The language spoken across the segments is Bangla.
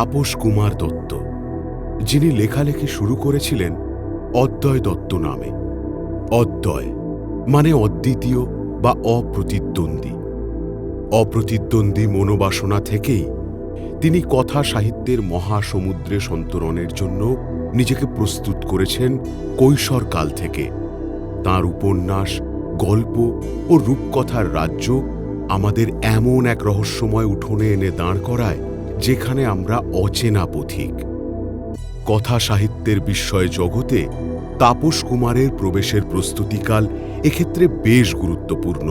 তাপস কুমার দত্ত, যিনি লেখালেখি শুরু করেছিলেন অদ্বয় দত্ত নামে। অদ্বয় মানে অদ্বিতীয় বা অপ্রতিদ্বন্দ্বী। অপ্রতিদ্বন্দ্বী মনোবাসনা থেকেই তিনি কথা সাহিত্যের মহাসমুদ্রে সন্তরণের জন্য নিজেকে প্রস্তুত করেছেন কৈশোরকাল থেকে। তার উপন্যাস, গল্প ও রূপকথার রাজ্য আমাদের এমন এক রহস্যময় উঠোনে এনে দাঁড় করায় যেখানে আমরা অচেনা পথিক। কথা সাহিত্যের বিস্ময় জগতে তাপস কুমারের প্রবেশের প্রস্তুতিকাল এক্ষেত্রে বেশ গুরুত্বপূর্ণ।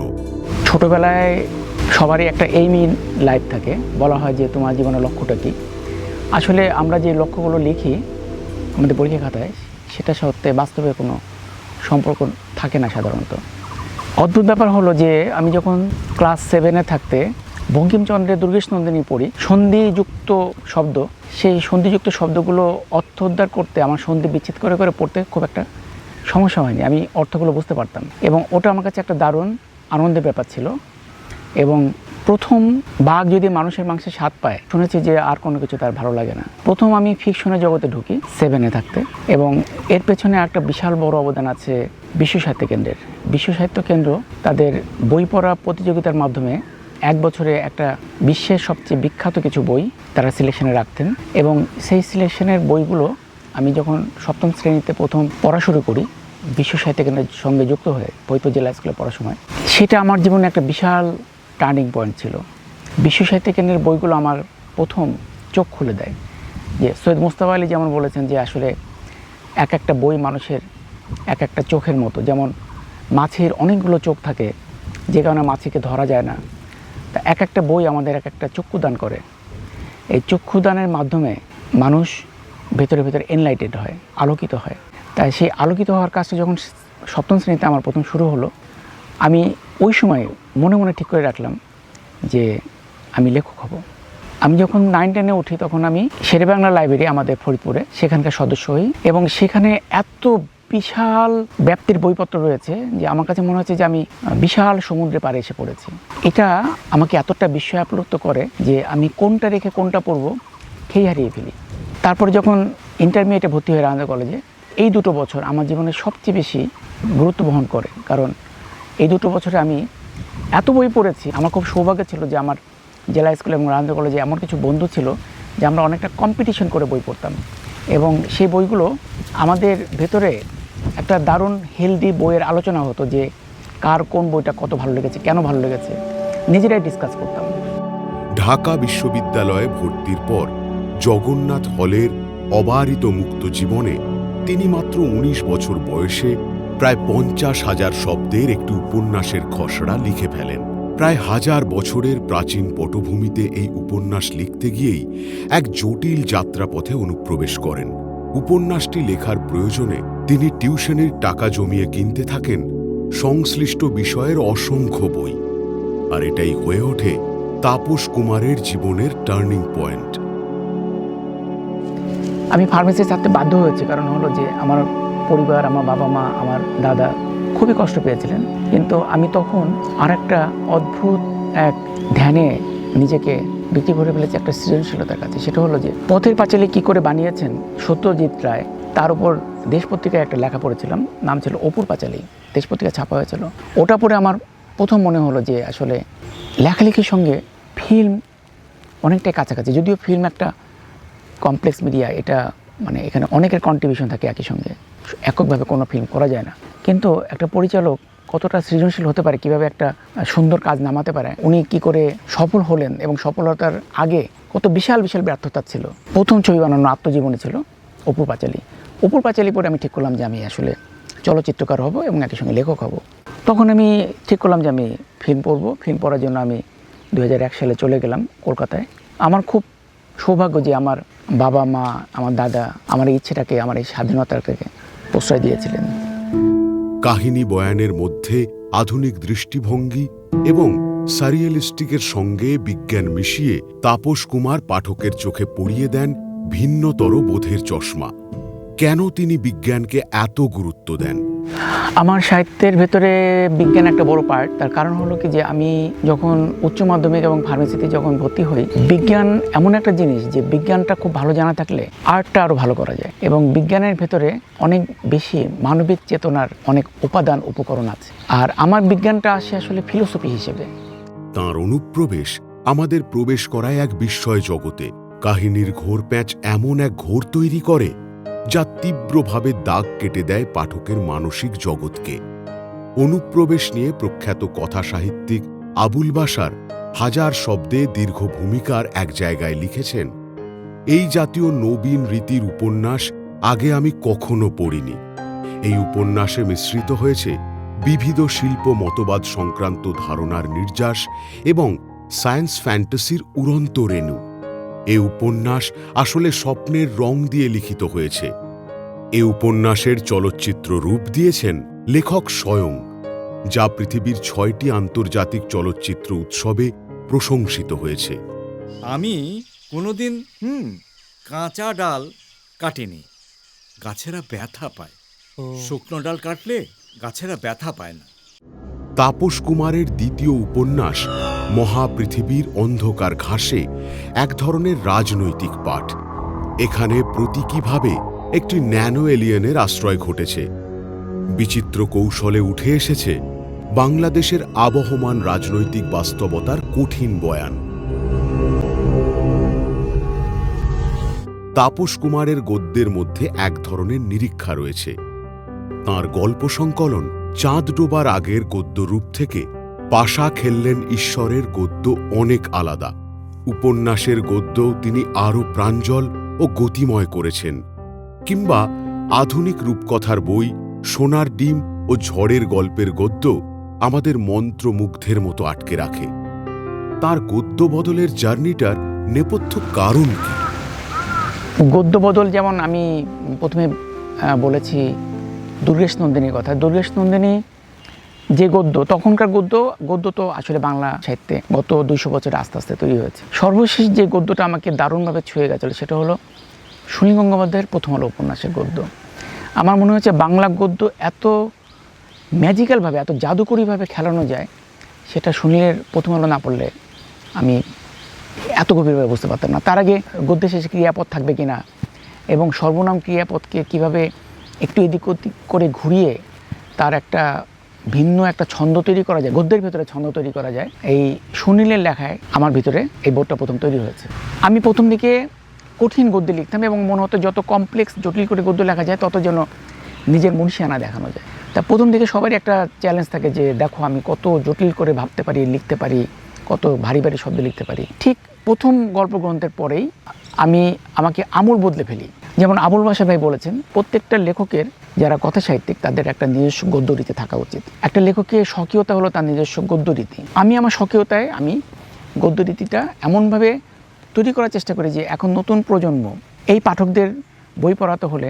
ছোটবেলায় সবারই একটা এইম ইন লাইফ থাকে। বলা হয় যে তোমার জীবনের লক্ষ্যটা কী? আসলে আমরা যে লক্ষ্যগুলো লিখি আমাদের পরীক্ষা খাতায়, সেটা সত্ত্বে বাস্তবে কোনো সম্পর্ক থাকে না সাধারণত। অদ্ভুত ব্যাপার হলো যে আমি যখন ক্লাস সেভেনে থাকতে বঙ্কিমচন্দ্রের দুর্গেশ নন্দিনী পড়ি, সন্ধিযুক্ত শব্দ, সেই সন্ধিযুক্ত শব্দগুলো অর্থ উদ্ধার করতে আমার সন্ধি বিচ্ছেদ করে করে পড়তে খুব একটা সমস্যা হয়নি, আমি অর্থগুলো বুঝতে পারতাম। এবং ওটা আমার কাছে একটা দারুণ আনন্দের ব্যাপার ছিল। এবং প্রথম বাঘ যদি মানুষের মাংসে স্বাদ পায়, শুনেছি যে আর কোনো কিছু তার ভালো লাগে না। প্রথম আমি ফিকশনের জগতে ঢুকি সেভেনে থাকতে। এবং এর পেছনে একটা বিশাল বড় অবদান আছে বিশ্ব সাহিত্য কেন্দ্রের। বিশ্ব সাহিত্য কেন্দ্র তাদের বই পড়া প্রতিযোগিতার মাধ্যমে এক বছরে একটা বিশ্বের সবচেয়ে বিখ্যাত কিছু বই তারা সিলেকশনে রাখতেন এবং সেই সিলেকশনের বইগুলো আমি যখন সপ্তম শ্রেণীতে প্রথম পড়া শুরু করি, বিশ্ব সাহিত্য কেন্দ্রের সঙ্গে যুক্ত হয়ে বৈপুর জেলা স্কুলে পড়ার সময়, সেটা আমার জীবনে একটা বিশাল টার্নিং পয়েন্ট ছিল। বিশ্ব সাহিত্য কেন্দ্রের বইগুলো আমার প্রথম চোখ খুলে দেয়। যে সৈয়দ মুস্তাফা আলী যেমন বলেছেন যে আসলে এক একটা বই মানুষের এক একটা চোখের মতো। যেমন মাছের অনেকগুলো চোখ থাকে, যে কারণে মাছিকে ধরা যায় না। তা এক একটা বই আমাদের এক একটা চক্ষুদান করে। এই চক্ষুদানের মাধ্যমে মানুষ ভেতরে ভেতরে এনলাইটেড হয়, আলোকিত হয়। তাই সেই আলোকিত হওয়ার কাজটা যখন সপ্তম শ্রেণীতে আমার প্রথম শুরু হলো, আমি ওই সময় মনে মনে ঠিক করে রাখলাম যে আমি লেখক হব। আমি যখন নাইন টেনে উঠি তখন আমি শেরেবাংলা লাইব্রেরি আমাদের ফরিদপুরে, সেখানকার সদস্য হই এবং সেখানে এত বিশাল ব্যাপ্তির বইপত্র রয়েছে যে আমার কাছে মনে হচ্ছে যে আমি বিশাল সমুদ্রে পাড়ে এসে পড়েছি। এটা আমাকে এতটা বিস্ময় আপ্লুত করে যে আমি কোনটা রেখে কোনটা পড়ব খেয়ে হারিয়ে ফেলি। তারপরে যখন ইন্টারমিডিয়েটে ভর্তি হয়ে রাজেন্দ্র কলেজে এই দুটো বছর আমার জীবনে সবচেয়ে বেশি গুরুত্ব বহন করে। কারণ এই দুটো বছরে আমি এত বই পড়েছি, আমার খুব সৌভাগ্য ছিল যে আমার জেলা স্কুল এবং রাজেন্দ্র কলেজে এমন কিছু বন্ধু ছিল যে আমরা অনেকটা কম্পিটিশন করে বই পড়তাম। এবং সেই বইগুলো আমাদের ভেতরে একটা দারুণ হেলদি বইয়ের আলোচনা হতো যে কার কোন বইটা কত ভালো লেগেছে, কেন ভালো লেগেছে। নিজেরাই ডিসকাস করতাম। ঢাকা বিশ্ববিদ্যালয়ে ভর্তির পর জগন্নাথ হলের অবারিত মুক্ত জীবনে তিনি মাত্র ১৯ বছর বয়সে প্রায় পঞ্চাশ হাজার শব্দের একটি উপন্যাসের খসড়া লিখে ফেলেন। প্রায় হাজার বছরের প্রাচীন পটভূমিতে এই উপন্যাস লিখতে গিয়েই এক জটিল যাত্রাপথে অনুপ্রবেশ করেন। উপন্যাসটি লেখার প্রয়োজনে তিনি টিউশনির টাকা জমিয়ে কিনতে থাকেন সংশ্লিষ্ট বিষয়ের অসংখ্য বই। আর এটাই হয়ে ওঠে তাপস কুমারের জীবনের টার্নিং পয়েন্ট। আমি ফার্মেসি ছাড়তে বাধ্য হয়েছি, কারণ হলো যে আমার পরিবার, আমার বাবা মা, আমার দাদা খুবই কষ্ট পেয়েছিলেন। কিন্তু আমি তখন আর একটা অদ্ভুত এক ধ্যানে নিজেকে বিক্রি করে ফেলেছি, একটা সৃজনশীলতার কাছে। সেটা হলো যে পথের পাঁচালী কী করে বানিয়েছেন সত্যজিৎ রায় তার উপর দেশ পত্রিকায় একটা লেখা পড়েছিলাম, নাম ছিল অপুর পাঁচালী। দেশ পত্রিকা ছাপা হয়েছিল। ওটা পরে আমার প্রথম মনে হলো যে আসলে লেখালেখির সঙ্গে ফিল্ম অনেকটাই কাছাকাছি, যদিও ফিল্ম একটা কমপ্লেক্স মিডিয়া এটা মানে এখানে অনেকের কন্ট্রিবিউশন থাকে একই সঙ্গে। এককভাবে কোনো ফিল্ম করা যায় না। কিন্তু একটা পরিচালক কতটা সৃজনশীল হতে পারে, কীভাবে একটা সুন্দর কাজ নামাতে পারে, উনি কি করে সফল হলেন এবং সফলতার আগে কত বিশাল বিশাল ব্যর্থতা ছিল। প্রথম ছবি বানানো আত্মজীবনী ছিল। অপুর পাঁচালী। অপুর পাঁচালী পরে আমি ঠিক করলাম যে আমি আসলে চলচ্চিত্রকার হব এবং একই সঙ্গে লেখক হব। তখন আমি ঠিক করলাম যে আমি ফিল্ম পড়ব। ফিল্ম পড়ার জন্য আমি দু হাজার এক সালে চলে গেলাম কলকাতায়। আমার খুব সৌভাগ্য যে আমার বাবা মা, আমার দাদা, আমার এই ইচ্ছেটাকে, আমার এই স্বাধীনতাকে প্রশ্রয় দিয়েছিলেন। কাহিনী বয়ানের মধ্যে আধুনিক দৃষ্টিভঙ্গি এবং সারিয়ালিস্টিকের সঙ্গে বিজ্ঞান মিশিয়ে তাপস কুমার পাঠকের চোখে পড়িয়ে দেন ভিন্নতর বোধের চশমা। কেন তিনি বিজ্ঞানকে এত গুরুত্ব দেন? আমার সাহিত্যের ভেতরে বিজ্ঞান একটা বড় পার্ট তার কারণ হলো কি যে আমি যখন উচ্চ মাধ্যমিক এবং ফার্মেসিতে যখন ভর্তি হই বিজ্ঞান এমন একটা জিনিস যে বিজ্ঞানটা খুব ভালো জানা থাকলে আর্টটা আরও ভালো করা যায়। এবং বিজ্ঞানের ভেতরে অনেক বেশি মানবিক চেতনার অনেক উপাদান উপকরণ আছে। আর আমার বিজ্ঞানটা আসে আসলে ফিলোসফি হিসেবে। তার অনুপ্রবেশ আমাদের প্রবেশ করায় এক বিস্ময় জগতে। কাহিনীর ঘোর প্যাঁচ এমন এক ঘোর তৈরি করে যা তীব্রভাবে দাগ কেটে দেয় পাঠকের মানসিক জগৎকে। অনুপ্রবেশ নিয়ে প্রখ্যাত কথা সাহিত্যিক আবুল বাসার হাজার শব্দে দীর্ঘ ভূমিকার এক জায়গায় লিখেছেন, এই জাতীয় নবীন রীতির উপন্যাস আগে আমি কখনো পড়িনি। এই উপন্যাসে মিশ্রিত হয়েছে বিবিধ শিল্প মতবাদ সংক্রান্ত ধারণার নির্যাস এবং সায়েন্স ফ্যান্টাসির উড়ন্ত রেণু। এ উপন্যাস আসলে স্বপ্নের রং দিয়ে লিখিত হয়েছে। এ উপন্যাসের চলচ্চিত্র রূপ দিয়েছেন লেখক স্বয়ং যা পৃথিবীর ছয়টি আন্তর্জাতিক চলচ্চিত্র উৎসবে প্রশংসিত হয়েছে। আমি কোনোদিন হুম কাঁচা ডাল কাটিনি। গাছেরা ব্যথা পায়। শুকনো ডাল কাটলে গাছেরা ব্যথা পায় না। তাপস কুমারের দ্বিতীয় উপন্যাস মহাপৃথিবীর অন্ধকার ঘাসে এক ধরনের রাজনৈতিক পাঠ। এখানে প্রতীকীভাবে একটি ন্যানো এলিয়েনের আশ্রয় ঘটেছে। বিচিত্র কৌশলে উঠে এসেছে বাংলাদেশের আবহমান রাজনৈতিক বাস্তবতার কঠিন বয়ান। তাপস কুমারের গদ্যের মধ্যে এক ধরনের নিরীক্ষা রয়েছে। তাঁর গল্প সংকলন চাঁদ ডোবার আগের গদ্যরূপ থেকে পাশা খেললেন ঈশ্বরের গদ্য অনেক আলাদা। উপন্যাসের গদ্য তিনি আরও প্রাঞ্জল ও গতিময় করেছেন। কিংবা আধুনিক রূপকথার বই, সোনার ডিম ও ঝড়ের গল্পের গদ্য আমাদের মন্ত্রমুগ্ধের মতো আটকে রাখে। তার গদ্য বদলের জার্নিটার নেপথ্য কারণ কি? গদ্য বদল যেমন আমি প্রথমে বলেছি দুর্গেশ নন্দিনীর কথা। দুর্গেশ নন্দিনী যে গদ্য, তখনকার গদ্য গদ্য তো আসলে বাংলা সাহিত্যে গত দুইশো বছরে আস্তে আস্তে তৈরি হয়েছে। সর্বশেষ যে গদ্যটা আমাকে দারুণভাবে ছুঁয়ে গেছিল সেটা হলো সুনীল গঙ্গোপাধ্যায়ের প্রথম আলো উপন্যাসের গদ্য। আমার মনে হচ্ছে বাংলা গদ্য এত ম্যাজিক্যালভাবে, এত জাদুকরীভাবে খেলানো যায়, সেটা সুনীলের প্রথম আলো না পড়লে আমি এত গভীরভাবে বুঝতে পারতাম না। তার আগে গদ্যে শেষে ক্রিয়াপদ থাকবে কি না এবং সর্বনাম ক্রিয়াপদকে কীভাবে একটু এদিক ওদিক করে ঘুরিয়ে তার একটা ভিন্ন একটা ছন্দ তৈরি করা যায়, গদ্যের ভিতরে ছন্দ তৈরি করা যায়। এই সুনীলের লেখায় আমার ভিতরে এই বোর্ডটা প্রথম তৈরি হয়েছে। আমি প্রথম দিকে কঠিন গদ্যে লিখতাম এবং মনে হতো যত কমপ্লেক্স জটিল করে গদ্য লেখা যায়, তত যেন নিজের মনীষিয়ানা দেখানো যায়। তা প্রথম দিকে সবারই একটা চ্যালেঞ্জ থাকে যে, দেখো, আমি কত জটিল করে ভাবতে পারি, লিখতে পারি, কত ভারী ভারী শব্দ লিখতে পারি। ঠিক প্রথম গল্প গ্রন্থের পরেই আমি, আমাকে আমূল বদলে ফেলি। যেমন আবুল বাসা ভাই বলেছেন, প্রত্যেকটা লেখকের যারা কথা সাহিত্যিক, তাদের একটা নিজস্ব গদ্য রীতি থাকা উচিত। একটা লেখকের স্বকীয়তা হলো তার নিজস্ব গদ্য রীতি আমি আমার স্বকীয়তায় আমি গদ্য রীতিটা এমনভাবে তৈরি করার চেষ্টা করি যে এখন নতুন প্রজন্ম, এই পাঠকদের বই পড়াতে হলে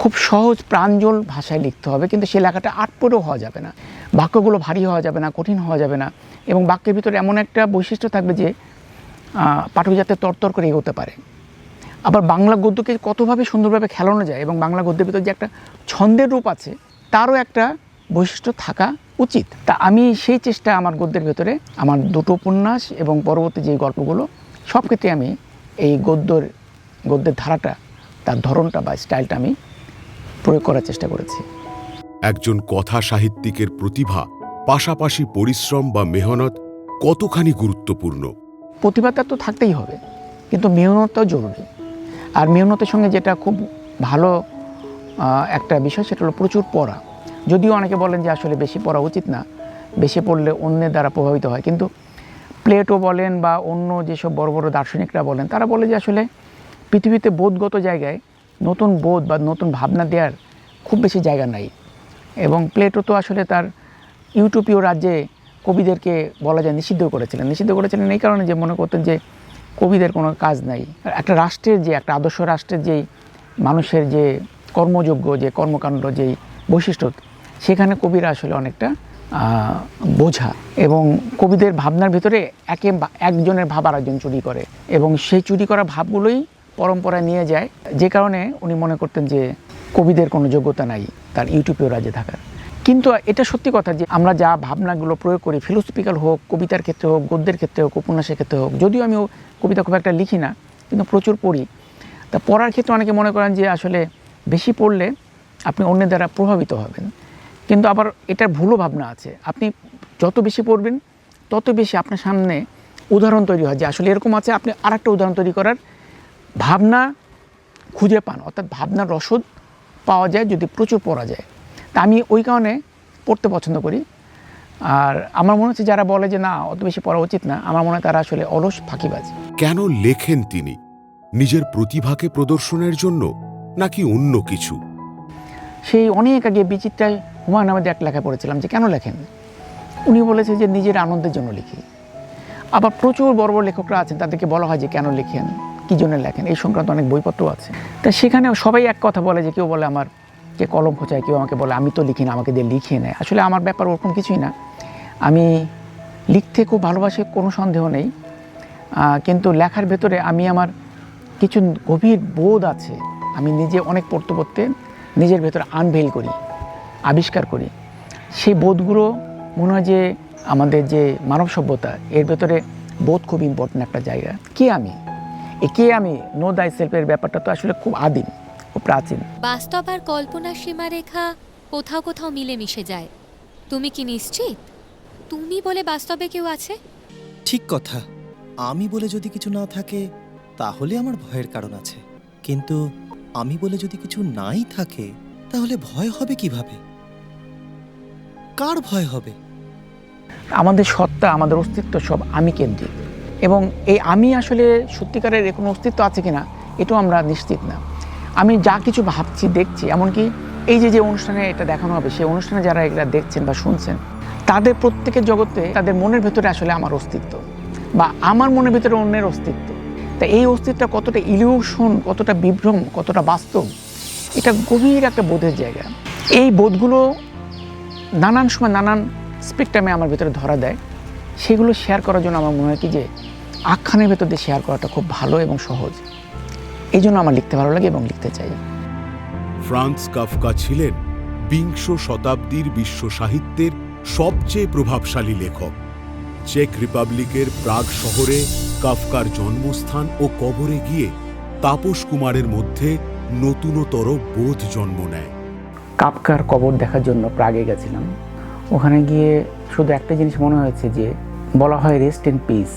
খুব সহজ প্রাঞ্জল ভাষায় লিখতে হবে, কিন্তু সে লেখাটা আটপটেও হওয়া যাবে না। বাক্যগুলো ভারী হওয়া যাবে না, কঠিন হওয়া যাবে না, এবং বাক্যের ভিতরে এমন একটা বৈশিষ্ট্য থাকবে যে পাঠক যাতে তরতর করে এগোতে পারে। আবার বাংলা গদ্যকে কতভাবে সুন্দরভাবে খেলানো যায় এবং বাংলা গদ্যের ভিতরে যে একটা ছন্দের রূপ আছে তারও একটা বৈশিষ্ট্য থাকা উচিত। তা আমি সেই চেষ্টা আমার গদ্যের ভেতরে আমার দুটো উপন্যাস এবং পরবর্তী যে গল্পগুলো সব ক্ষেত্রে আমি এই গদ্যর গদ্যের ধারাটা তার ধরনটা বা স্টাইলটা আমি প্রয়োগ করার চেষ্টা করেছি। একজন কথা সাহিত্যিকের প্রতিভা পাশাপাশি পরিশ্রম বা মেহনত কতখানি গুরুত্বপূর্ণ? প্রতিভাটা তো থাকতেই হবে কিন্তু মেহনতটাও জরুরি। আর মেহনতের সঙ্গে যেটা খুব ভালো একটা বিষয় সেটা হলো প্রচুর পড়া। যদিও অনেকে বলেন যে আসলে বেশি পড়া উচিত না, বেশি পড়লে অন্যের দ্বারা প্রভাবিত হয়। কিন্তু প্লেটো বলেন বা অন্য যেসব বড় বড় দার্শনিকরা বলেন, তারা বলে যে আসলে পৃথিবীতে বোধগত জায়গায় নতুন বোধ বা নতুন ভাবনা দেওয়ার খুব বেশি জায়গা নাই। এবং প্লেটো তো আসলে তার ইউটোপীয় রাজ্যে কবিদেরকে বলা যায় নিষিদ্ধ করেছিলেন। নিষিদ্ধ করেছিলেন এই কারণে যে মনে করতেন যে কবিদের কোনো কাজ নাই। একটা রাষ্ট্রের যে, একটা আদর্শ রাষ্ট্রের যেই মানুষের যে কর্মযোগ্য, যে কর্মকাণ্ড, যেই বৈশিষ্ট্য, সেখানে কবিরা আসলে অনেকটা বোঝা এবং কবিদের ভাবনার ভিতরে একে একজনের ভাব আরেকজন চুরি করে এবং সেই চুরি করা ভাবগুলোই পরম্পরায় নিয়ে যায়। যে কারণে উনি মনে করতেন যে, কবিদের কোনো যোগ্যতা নাই তার ইউটিউবীয় রাজ্যে থাকার। কিন্তু এটা সত্যি কথা যে আমরা যা ভাবনাগুলো প্রয়োগ করি ফিলোসফিক্যাল হোক, কবিতার ক্ষেত্রে হোক, গদ্যের ক্ষেত্রে হোক, উপন্যাসের ক্ষেত্রে হোক, যদিও আমি কবিতা খুব একটা লিখি না, কিন্তু প্রচুর পড়ি। তা পড়ার ক্ষেত্রে অনেকে মনে করেন যে আসলে বেশি পড়লে আপনি অন্যের দ্বারা প্রভাবিত হবেন। কিন্তু আবার এটার ভুলও ভাবনা আছে। আপনি যত বেশি পড়বেন, তত বেশি আপনার সামনে উদাহরণ তৈরি হয় যে আসলে এরকম আছে, আপনি আর একটা উদাহরণ তৈরি করার ভাবনা খুঁজে পান। অর্থাৎ ভাবনার রসদ পাওয়া যায় যদি প্রচুর পড়া যায়। তা আমি ওই কারণে পড়তে পছন্দ করি। আর আমার মনে হচ্ছে যারা বলে যে না অত বেশি পড়া উচিত না আমার মনে হয় তারা আসলে অলস ফাঁকিবাজ। কেন লেখেন তিনি? নিজের প্রতিভাকে প্রদর্শনের জন্য নাকি অন্য কিছু? সেই অনেক আগে বিচিত্রায় হুমায়ুন আহমেদের এক লেখা পড়েছিলাম যে কেন লেখেন? উনি বলেছে যে নিজের আনন্দের জন্য লিখি। আবার প্রচুর বড় বড় লেখকরা আছেন তাদেরকে বলা হয় যে কেন লেখেন? কী জন্য লেখেন? এই সংক্রান্ত অনেক বইপত্র আছে। তা সেখানে সবাই এক কথা বলে যে কেউ বলে আমার কে কলম খোঁচায়, কেউ আমাকে বলে, আমি তো লিখি না, আমাকে দিয়ে লিখিয়ে নেয় আসলে আমার ব্যাপার ওরকম কিছুই না। আমি লিখতে খুব ভালোবাসি, কোনো সন্দেহ নেই। কিন্তু লেখার ভেতরে আমি আমার কিছু গভীর বোধ আছে। আমি নিজে অনেক পড়তে পড়তে নিজের ভেতরে আনভেল করি, আবিষ্কার করি। সেই বোধগুলো মনে হয় যে আমাদের যে মানব সভ্যতা, এর ভেতরে বোধ খুব ইম্পর্টেন্ট একটা জায়গা। কে আমি? এ কে আমি? নো দাই সেলফের ব্যাপারটা তো আসলে খুব আদিম। খুব প্রাচীন। বাস্তব আর কল্পনার সীমারেখা কোথাও কোথাও মিলে মিশে যায়। তুমি কি নিশ্চিত? তুমি বলে বাস্তবে কেউ আছে? ঠিক কথা। আমি বলে যদি কিছু না থাকে তাহলে আমার ভয়ের কারণ আছে। কিন্তু আমি বলে যদি কিছু নাই থাকে তাহলে ভয় হবে কীভাবে? কার ভয় হবে? আমাদের সত্তা আমাদের অস্তিত্ব সব আমি কেন্দ্রিক। এবং এই আমি আসলে সত্যিকারের কোনো অস্তিত্ব আছে কিনা এটাও আমরা নিশ্চিত না। আমি যা কিছু ভাবছি, দেখছি, এমনকি এই যে যে অনুষ্ঠানে এটা দেখানো হবে, সেই অনুষ্ঠানে যারা এগুলা দেখছেন বা শুনছেন, তাদের প্রত্যেকের জগতে তাদের মনের ভেতরে আসলে আমার অস্তিত্ব বা আমার মনের ভেতরে অন্যের অস্তিত্ব। তা এই অস্তিত্বটা কতটা ইলিউশন কতটা বিভ্রম, কতটা বাস্তব, এটা গভীর একটা বোধের জায়গা। এই বোধগুলো নানান সময় নানান স্পেকট্রামে আমার ভেতরে ধরা দেয়। সেগুলো শেয়ার করার জন্য আমার মনে হয় কি যে, আখ্যানের ভেতর দিয়ে শেয়ার করাটা খুব ভালো এবং সহজ। এই জন্য আমার লিখতে ভালো লাগে এবং লিখতে চাই। ফ্রান্স কাফকা ছিলেন বিংশ শতাব্দীর বিশ্ব সাহিত্যের সবচেয়ে প্রভাবশালী লেখক। চেক রিপাবলিকের প্রাগ শহরে কাফকার জন্মস্থান ও কবরে গিয়ে তাপস কুমারের মধ্যে নতুনতর বোধ জন্ম নেয়। কাপকার কবর দেখার জন্য প্রাগে গেছিলাম। ওখানে গিয়ে শুধু একটা জিনিস মনে হয়েছে যে বলা হয় রেস্ট ইন পিস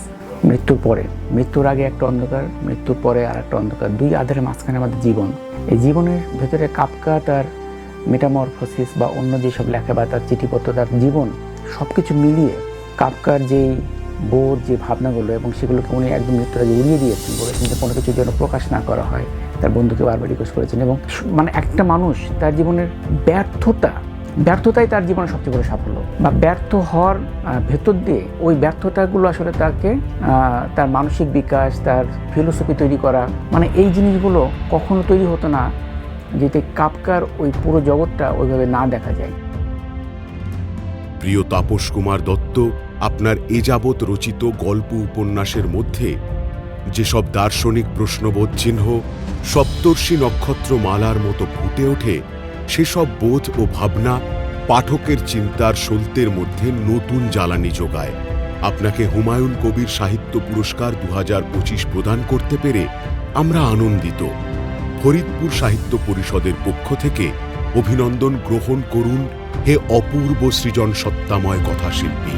মৃত্যুর পরে, মৃত্যুর আগে একটা অন্ধকার, মৃত্যুর পরে আর একটা অন্ধকার, দুই আধারের মাঝখানে আমাদের জীবন। এই জীবনের ভেতরে কাপকা তার মেটামরফোসিস বা অন্য যেসব লেখা বা তার চিঠিপত্র, তার জীবন সব কিছু মিলিয়ে কাপকার যেই বোধ যে ভাবনাগুলো এবং সেগুলোকে উনি একদম মৃত্যুর আগে উড়িয়ে দিয়েছেন, বলেছেন যে কোনো কিছু যেন প্রকাশ না করা হয়। তার বন্ধুকে বারবার রিকোয়েস্ট করেছেন এবং মানে একটা মানুষ তার জীবনের ব্যর্থতা ব্যর্থতাই তার জীবনে সবচেয়ে বড় সাফল্য। বা ব্যর্থ হওয়ার ভেতর দিয়ে ওই ব্যর্থতাগুলো আসলে তাকে তার মানসিক বিকাশ, তার ফিলোসফি তৈরি করা মানে এই জিনিসগুলো কখনো তৈরি হতো না যেতে কাপকার ওই পুরো জগৎটা ওইভাবে না দেখা যায়। প্রিয় তাপস কুমার দত্ত, আপনার এ যাবৎ রচিত গল্প উপন্যাসের মধ্যে যেসব দার্শনিক প্রশ্নবোধ চিহ্ন, সপ্তর্ষি নক্ষত্র মালার মতো ফুটে ওঠে সেসব বোধ ও ভাবনা পাঠকের চিন্তার সলতের মধ্যে নতুন জ্বালানি যোগায়। আপনাকে হুমায়ুন কবির সাহিত্য পুরস্কার দু হাজার পঁচিশ প্রদান করতে পেরে আমরা আনন্দিত। ফরিদপুর সাহিত্য পরিষদের পক্ষ থেকে অভিনন্দন গ্রহণ করুন হে অপূর্ব সৃজন সত্তাময় কথাশিল্পী।